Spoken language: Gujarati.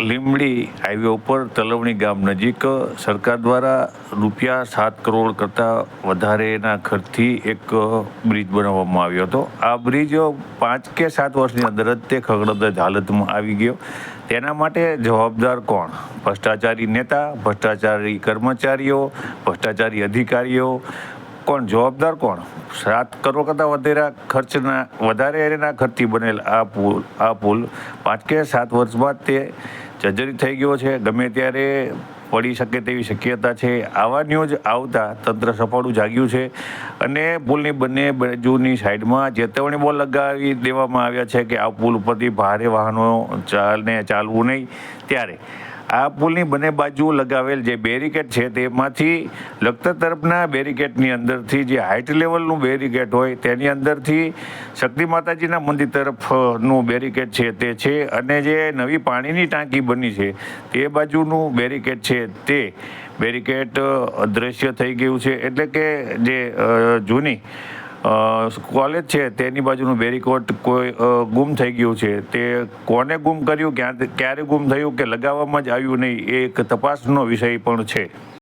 લીમડી હાઈવે ઉપર તલવણી ગામ નજીક સરકાર દ્વારા રૂપિયા સાત કરોડ કરતાં વધારેના ખર્ચથી એક બ્રિજ બનાવવામાં આવ્યો હતો. આ બ્રિજ પાંચ કે સાત વર્ષની અંદર જ તે ખગડદ હાલતમાં આવી ગયો. તેના માટે જવાબદાર કોણ? ભ્રષ્ટાચારી નેતા, ભ્રષ્ટાચારી કર્મચારીઓ, ભ્રષ્ટાચારી અધિકારીઓ? કોણ? જવાબદાર કોણ? સાત કરોડ કરતાં વધેરા ખર્ચના, વધારે એના ખર્ચથી બનેલ આ પુલ આ પુલ પાંચ કે સાત વર્ષ બાદ તે જર્જરિત થઈ ગયો છે. ગમે ત્યારે પડી શકે તેવી શક્યતા છે. આવા ન્યૂઝ આવતા તંત્ર સફાળું જાગ્યું છે અને પુલની બંને બાજુની સાઈડમાં ચેતવણી બોલ લગાવી દેવામાં આવ્યા છે કે આ પુલ ઉપરથી ભારે વાહનો ચાલને ચાલવું નહીં. ત્યારે આ પુલની બંને બાજુ લગાવેલ જે બેરિકેડ છે તેમાંથી લખતર તરફના બેરિકેડની અંદરથી જે હાઇટ લેવલનું બેરિકેડ હોય તેની અંદરથી શક્તિ માતાજીના મંદિર તરફનું બેરિકેડ છે તે છે અને જે નવી પાણીની ટાંકી બની છે તે બાજુનું બેરિકેડ છે તે બેરિકેડ અદૃશ્ય થઈ ગયું છે. એટલે કે જે જૂની કોલેજ છે, તેની બાજુનું બેરીકોટ કોઈ ગુમ થઈ ગયું છે. તે કોને ગુમ કર્યું, ક્યાં, ક્યારે ગુમ થયું કે લગાવવામાં જ આવ્યું નહીં, એ એક તપાસનો વિષય પણ છે.